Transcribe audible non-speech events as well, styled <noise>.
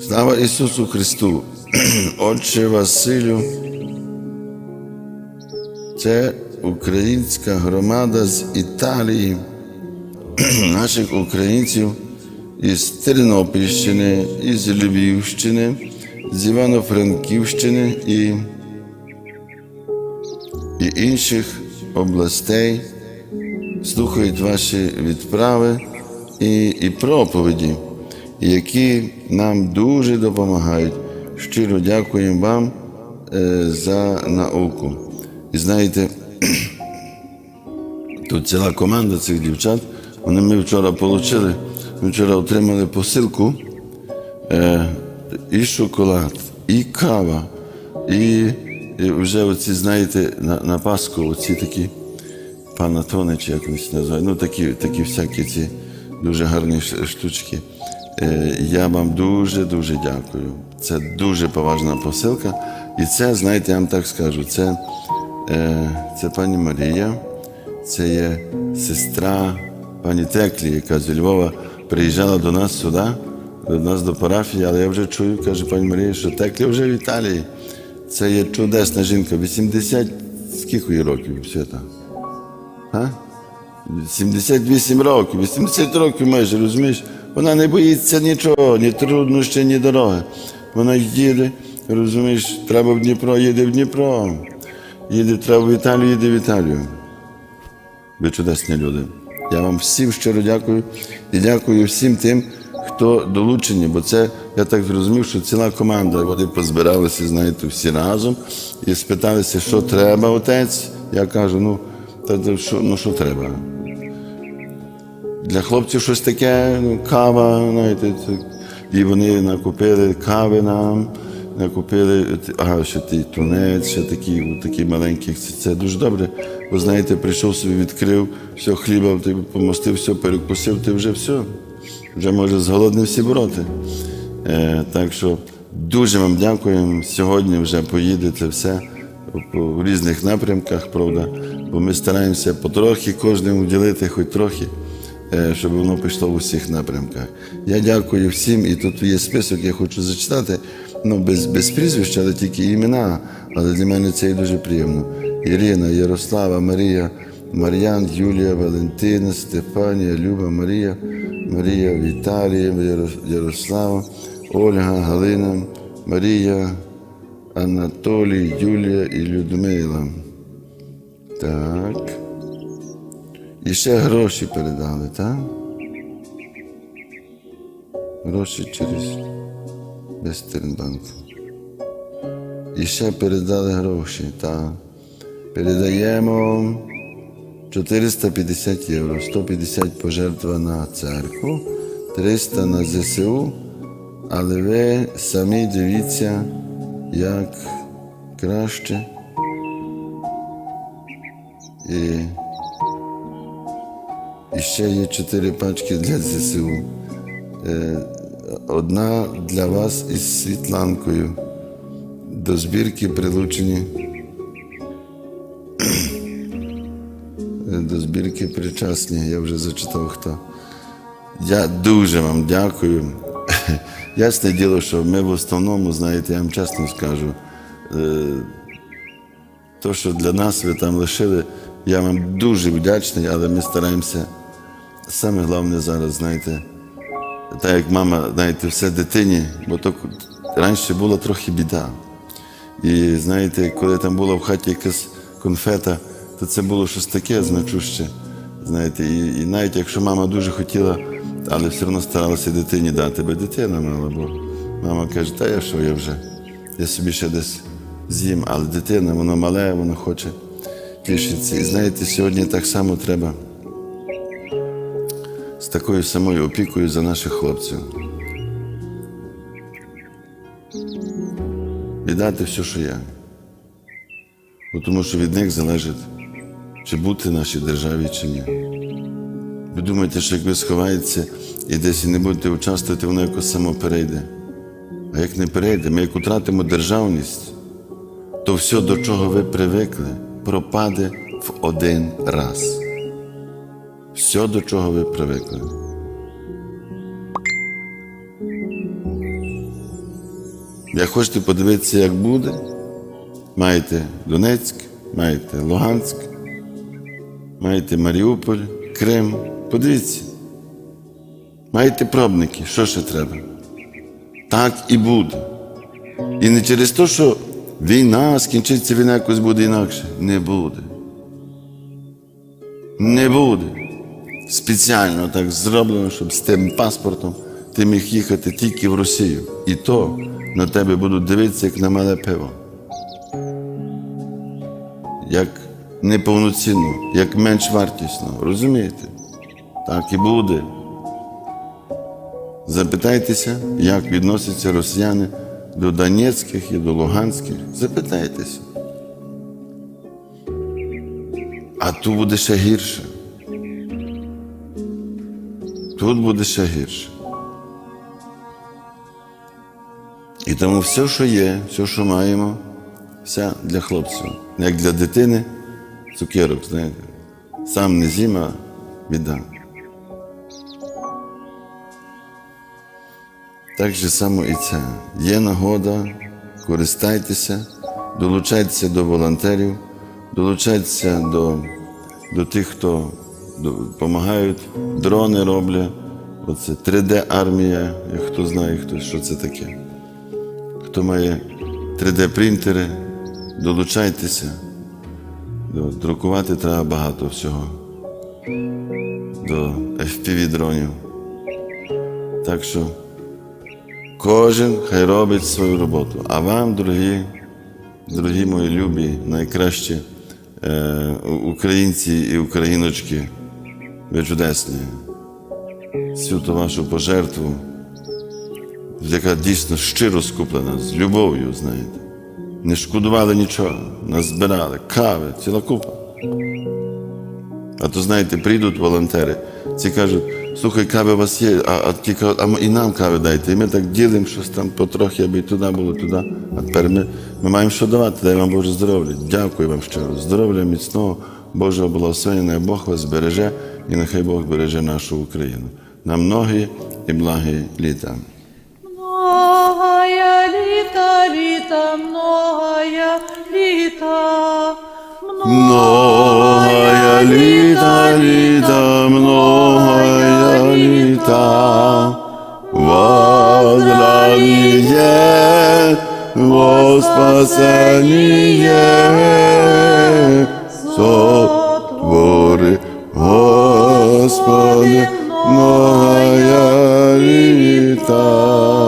Слава Ісусу Христу! <clears throat> Отче Василю, це українська громада з Італії, <clears throat> наших українців із Тернопільщини, із Львівщини, з Івано-Франківщини і, і інших областей слухають ваші відправи і, і проповіді, які нам дуже допомагають. Щиро дякуємо вам е, за науку. І знаєте, <clears throat> тут ціла команда цих дівчат. Вони ми вчора отримали, ми вчора отримали посилку е, і шоколад, і кава, і, вже оці, знаєте, на, на Пасху оці такі панатони, чи як вони називають, ну такі, такі всякі ці дуже гарні штучки. Е, я вам дуже-дуже дякую. Це дуже поважна посилка. І це, знаєте, я вам так скажу, це, е, це пані Марія, це є сестра пані Теклі, яка зі Львова приїжджала до нас сюди, до нас до парафії, але я вже чую, каже пані Марія, що Теклі вже в Італії. Це є чудесна жінка, 80 скільки років свята? А? 78 років, 80 років майже, розумієш? Вона не боїться нічого, ні труднощів, ні дороги. Вона їде, розумієш, треба в Дніпро, їде в Дніпро. Їде, треба в Італію, їде в Італію. Ви чудесні люди. Я вам всім щиро дякую і дякую всім тим, хто долучені, бо це, я так зрозумів, що ціла команда. Вони позбиралися, знаєте, всі разом і спиталися, що треба, отець. Я кажу, ну, та, що, ну що треба? Для хлопців щось таке, ну, кава, знаєте, і вони накупили кави нам, накупили, ага, ще той тунець, ще такі, такі маленькі. Це, це дуже добре. Бо знаєте, прийшов собі, відкрив, все, хліба, ти помостив, все, перекусив, ти вже все. Вже може з голодним всі бороти. Е, так що дуже вам дякуємо. Сьогодні вже поїдете все по різних напрямках, правда, бо ми стараємося потрохи кожному ділити хоч трохи, щоб воно пішло в усіх напрямках. Я дякую всім, і тут є список, я хочу зачитати, ну, без, без прізвища, але тільки імена. Але для мене це і дуже приємно. Ірина, Ярослава, Марія, Мар'ян, Юлія, Валентина, Стефанія, Люба, Марія, Марія Віталія, Ярослава, Ольга, Галина, Марія, Анатолій, Юлія і Людмила. Так. І ще гроші передали, так? Гроші через Вестернбанк. І ще передали гроші, так. Передаємо 450 євро, 150 пожертва на церкву, 300 на ЗСУ, але ви самі дивіться, як краще. І, і ще є 4 пачки для ЗСУ. Е, Одна для вас із Світланкою. До збірки прилучені. До збірки причасні, я вже зачитав хто. Я дуже вам дякую. <laughs> Ясне діло, що ми в основному, знаєте, я вам чесно скажу, е, то, що для нас ви там лишили, я вам дуже вдячний, але ми стараємося. Саме головне зараз, знаєте, так як мама, знаєте, все дитині, бо то раніше була трохи біда. І знаєте, коли там була в хаті якась конфета, то це було щось таке значуще. Знаєте, і, і навіть якщо мама дуже хотіла, але все одно старалася дитині дати, бо дитина мала, бо мама каже, та я що я вже, я собі ще десь з'їм, але дитина, воно мале, воно хоче тішитися. І знаєте, сьогодні так само треба такою самою опікою за наших хлопців. Віддати все, що є. Тому що від них залежить, чи бути в нашій державі, чи ні. Ви думаєте, що як ви сховаєтеся і десь і не будете участвувати, воно якось само перейде. А як не перейде, ми як втратимо державність, то все, до чого ви привикли, пропаде в один раз. Все, до чого ви привикли. Як хочете подивитися, як буде, маєте Донецьк, маєте Луганськ, маєте Маріуполь, Крим. Подивіться. Маєте пробники, що ще треба? Так і буде. І не через те, що війна скінчиться, війна якось буде інакше. Не буде. Не буде. Спеціально так зроблено, щоб з тим паспортом ти міг їхати тільки в Росію. І то на тебе будуть дивитися, як на мале пиво. Як неповноцінно, як менш вартісно. Розумієте? Так і буде. Запитайтеся, як відносяться росіяни до Донецьких і до Луганських. Запитайтеся. А тут буде ще гірше. Тут буде ще гірше. І тому все, що є, все, що маємо, все для хлопців. Як для дитини, цукерок, знаєте. Сам не з'їм, а віддам. Так же само і це. Є нагода, користайтеся, долучайтеся до волонтерів, долучайтеся до, до тих, хто допомагають, дрони роблять. Оце 3D-армія, як хто знає, хто, що це таке. Хто має 3D-принтери, долучайтеся. Друкувати треба багато всього. До FPV-дронів. Так що Кожен хай робить свою роботу. А вам, дорогі, дорогі мої любі, найкращі е, українці і україночки, ви чудесні. Всю ту вашу пожертву, яка дійсно щиро скуплена, з любов'ю, знаєте. Не шкодували нічого, назбирали, кави, ціла купа. А то, знаєте, прийдуть волонтери, ці кажуть, слухай, кави у вас є, а, а ті а і нам кави дайте. І ми так ділимо щось там потрохи, аби туди було, туди. А тепер ми, ми маємо що давати, дай вам Боже здоров'я. Дякую вам щиро. Здоров'я міцного, Божого благословення, Бог вас береже і нехай Бог береже нашу Україну. На многі і благі літа. Многая літа, літа, многая літа, Многая літа, літа, многая літа, возрадіє, во спасеніє, сотвори, Господи, моя літа.